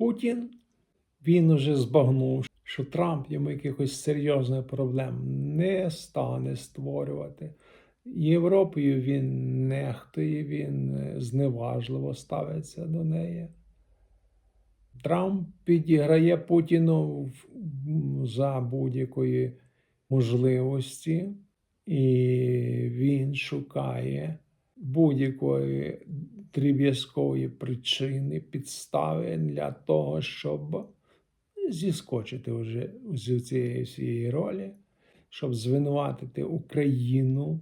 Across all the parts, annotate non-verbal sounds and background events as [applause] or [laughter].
Путін він уже збагнув, що Трамп йому якихось серйозних проблем не стане створювати. Європою він нехтує, він е, зневажливо ставиться до неї. Трамп підіграє Путіну за будь-якої можливості, і він шукає будь-якої дріб'язкової причини, підстави для того, щоб зіскочити вже з цієї всієї ролі, щоб звинуватити Україну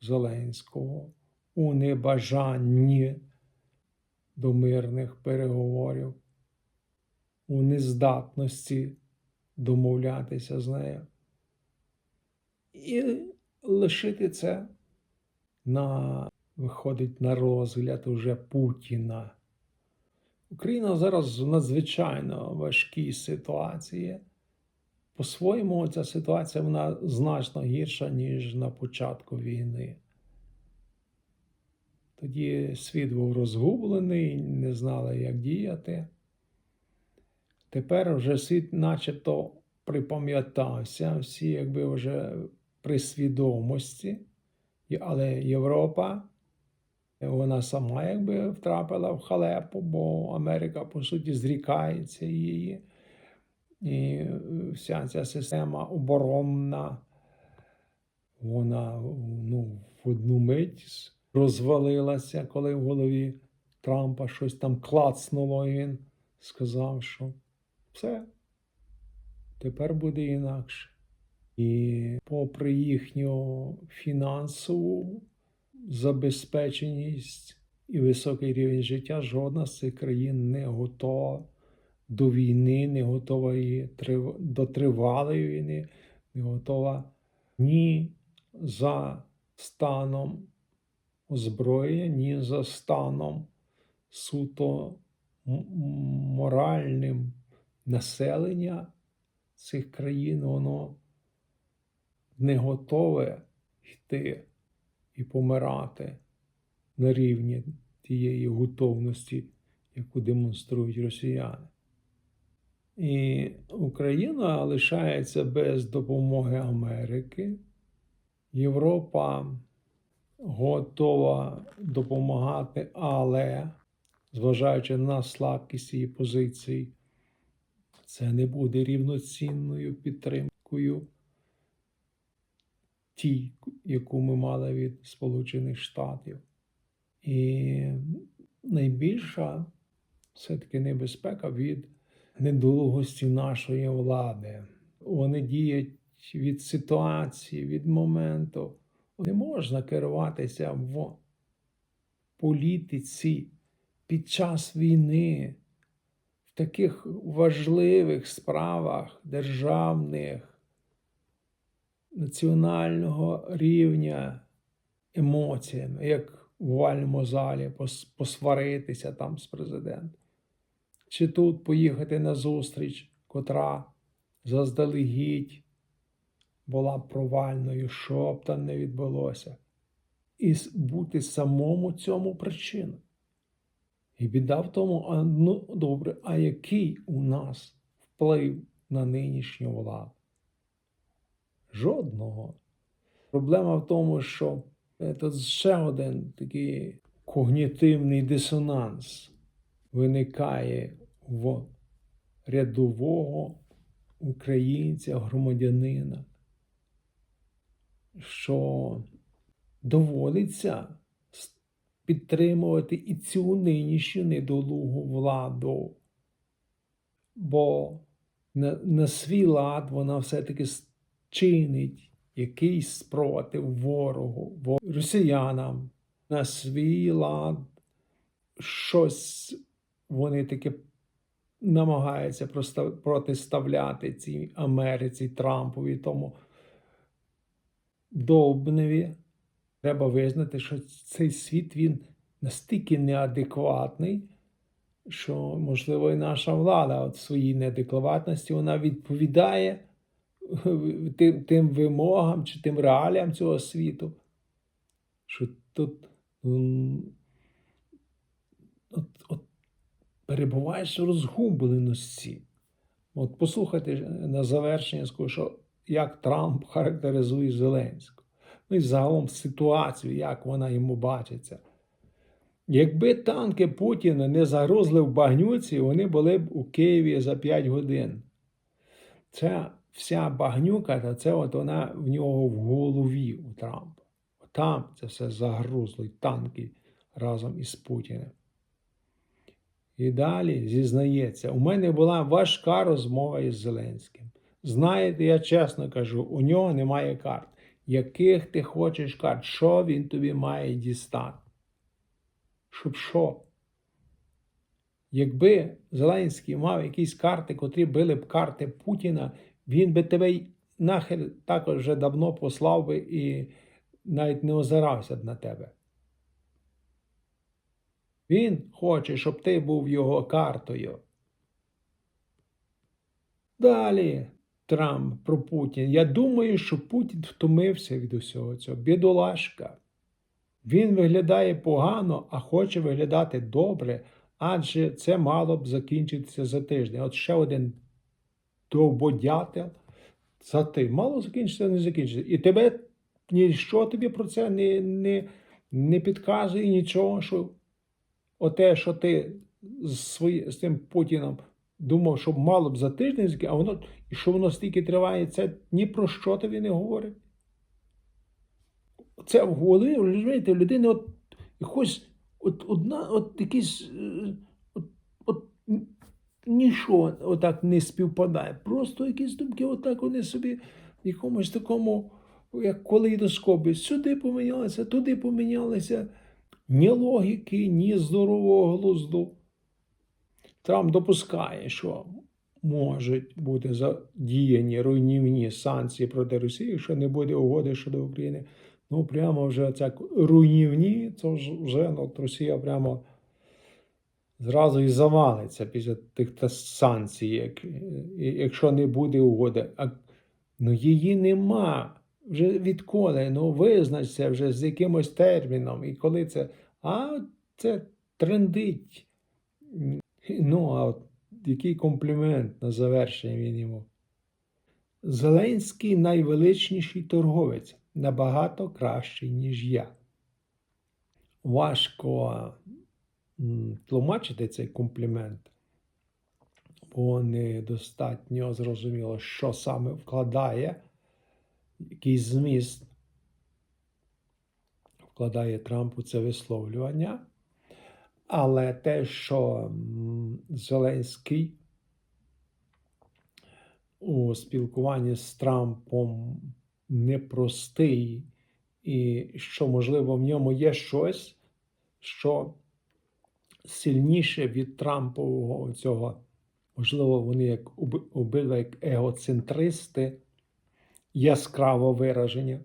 Зеленського у небажанні до мирних переговорів, у нездатності домовлятися з нею. І лишити це на, виходить на розгляд уже Путіна. Україна зараз в надзвичайно важкій ситуації. По-своєму, ця ситуація вона значно гірша, ніж на початку війни. Тоді світ був розгублений, не знали, як діяти. Тепер вже світ начебто припам'ятався, всі якби вже при свідомості, але Європа, вона сама якби втрапила в халепу, бо Америка, по суті, зрікається її. І е, вся ця система оборонна, вона ну, в одну мить розвалилася, коли в голові Трампа щось там клацнуло, і він сказав, що все, тепер буде інакше. І попри їхню фінансову забезпеченість і високий рівень життя, жодна з цих країн не готова до війни, не готова трив- до тривалої війни, не готова ні за станом озброєння, ні за станом суто моральним населення цих країн, воно не готове йти і помирати на рівні тієї готовності, яку демонструють росіяни. І Україна лишається без допомоги Америки. Європа готова допомагати, але, зважаючи на слабкість її позицій, це не буде рівноцінною підтримкою тій, яку ми мали від Сполучених Штатів. І найбільша все-таки небезпека від недолугості нашої влади. Вони діють від ситуації, від моменту. Не можна керуватися в політиці під час війни, в таких важливих справах державних, національного рівня емоціями, як в вальному залі посваритися там з президентом. Чи тут поїхати на зустріч, котра заздалегідь була провальною, що б там не відбулося, і бути самому цьому причиною. І біда в тому, а ну добре, а який у нас вплив на нинішню владу? Жодного. Проблема в тому, що це ще один такий когнітивний дисонанс виникає в рядового українця, громадянина, що доводиться підтримувати і цю нинішню недолугу владу, бо на, на свій лад вона все-таки чинить якийсь спротив ворогу, росіянам, на свій лад щось вони таки намагаються протиставляти цій Америці, Трампові, тому Довбневі. Треба визнати, що цей світ він настільки неадекватний, що, можливо, і наша влада от в своїй неадекватності вона відповідає тим, тим вимогам чи тим реаліям цього світу. Що тут от, от перебуваєш в розгубленості. От послухайте на завершення, скажу, що як Трамп характеризує Зеленського. Ну і загалом ситуацію, як вона йому бачиться. Якби танки Путіна не загрузли в багнюці, вони були б у Києві за 5 годин. Ця вся багнюка, та це от вона в нього в голові у Трампа. Там це все загрузло, і танки разом із Путіним. І далі зізнається, у мене була важка розмова із Зеленським. Знаєте, я чесно кажу, у нього немає карт. Яких ти хочеш карт? Що він тобі має дістати? Щоб що? Якби Зеленський мав якісь карти, котрі були б карти Путіна, він би тебе нахер також вже давно послав би і навіть не озирався б на тебе. Він хоче, щоб ти був його картою. Далі Трамп про Путін. Я думаю, що Путін втомився від усього цього. Бідолашка. Він виглядає погано, а хоче виглядати добре, адже це мало б закінчитися за тиждень. От ще один довбодятел за ти. Мало закінчиться, не закінчиться. І тебе ніщо тобі про це не, не, не підказує нічого, що оте, що ти з, свої, з цим Путіном думав, що мало б за тиждень, а воно і що воно стільки триває, це ні про що тобі не говорить. Це в голові, розумієте, людини от якось от одна, от якийсь е, нічого отак не співпадає. Просто якісь думки, отак вони собі в якомусь такому, як калейдоскопі, сюди помінялися, туди помінялися. Ні логіки, ні здорового глузду. Трамп допускає, що можуть бути задіяні руйнівні санкції проти Росії, якщо не буде угоди щодо України. Ну, прямо вже це руйнівні, це вже ну, Росія прямо зразу і завалиться після тих санкцій, як, якщо не буде угоди. А ну, її нема. Вже відколи, ну визначся вже з якимось терміном. І коли це. А це трендить. Ну, а от який комплімент на завершення він йому. Зеленський найвеличніший торговець, набагато кращий, ніж я. Важко тлумачити цей комплімент, бо недостатньо зрозуміло, що саме вкладає, який зміст вкладає Трамп у це висловлювання. Але те, що Зеленський у спілкуванні з Трампом непростий, і що, можливо, в ньому є щось, що сильніше від Трампового цього, можливо, вони як оби- обидва як егоцентристи, яскраво виражені.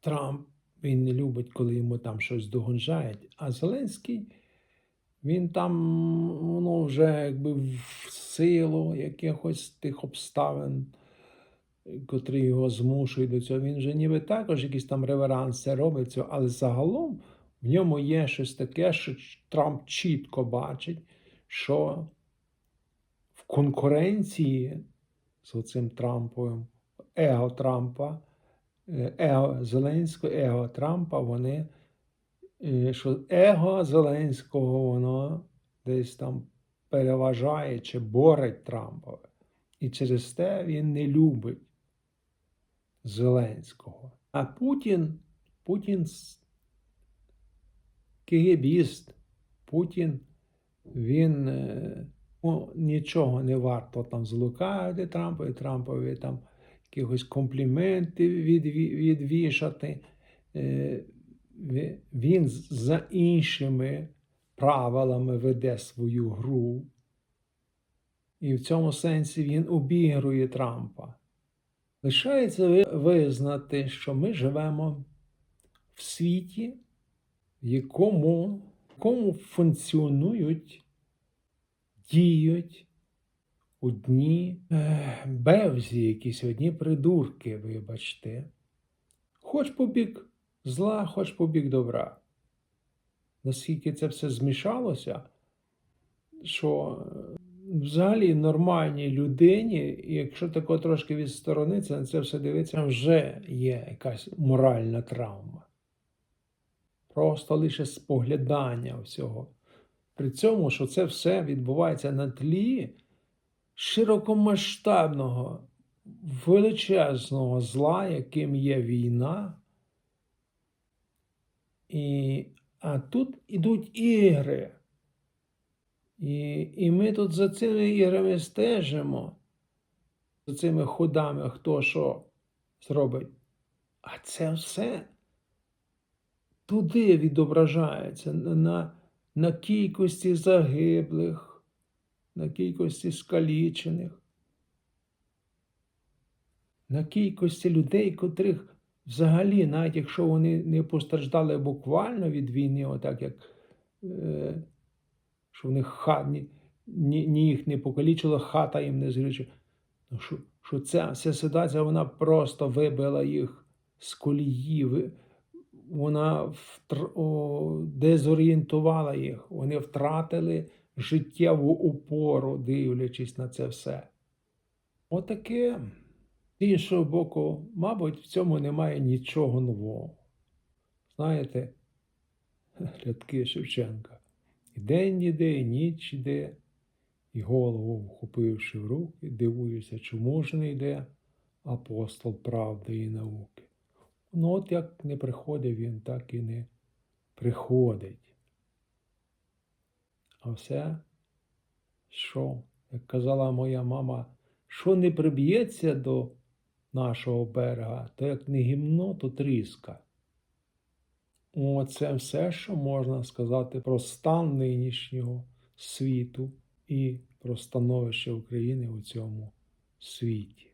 Трамп він не любить, коли йому там щось догонжають. А Зеленський, він там воно вже якби в силу якихось тих обставин, котрі його змушують до цього. Він вже ніби також якісь там реверанси робить цього, але загалом в ньому є щось таке, що Трамп чітко бачить, що в конкуренції з цим Трамповим, его Трампа, е, его Зеленського, его Трампа, вони, е, що его Зеленського воно десь там переважає чи борить Трампове. І через те він не любить Зеленського. А Путін, Путін кигибіст, Путін, він е, ну, нічого не варто там злукати Трампові, Трампові там якихось компліментів відві- відвішати. Е, Він за іншими правилами веде свою гру. І в цьому сенсі він обігрує Трампа. Лишається визнати, що ми живемо в світі, в якому, якому функціонують, діють одні е, бевзі, якісь одні придурки, вибачте. Хоч по бік зла, хоч по бік добра. Наскільки це все змішалося, що е, взагалі нормальній людині, якщо тако трошки відсторонитися на це все дивитися, вже є якась моральна травма. Просто лише споглядання всього. При цьому, що це все відбувається на тлі широкомасштабного, величезного зла, яким є війна. І, а тут ідуть ігри. І, і ми тут за цими іграми стежимо, за цими ходами, хто що зробить. А це все туди відображається на, на, кількості загиблих, на кількості скалічених, на кількості людей, котрих взагалі, навіть якщо вони не постраждали буквально від війни, отак як. Е, що в них хат, ні, ні, їх не покалічила, хата їм не зрічила. Ну, що, що ця вся ситуація вона просто вибила їх з колії, вона дезорієнтувала їх. Вони втратили життєву опору, дивлячись на це все. Отаке. З іншого боку, мабуть, в цьому немає нічого нового. Знаєте, [laughs] рядки Шевченка. І день іде, і ніч іде, і голову вхопивши в руки, дивуюся, чому ж не йде апостол правди і науки. Ну, от як не приходить він, так і не приходить. А все, що, як казала моя мама, що не приб'ється до нашого берега, то як не гімно, то тріска. Оце все, що можна сказати про стан нинішнього світу і про становище України у цьому світі.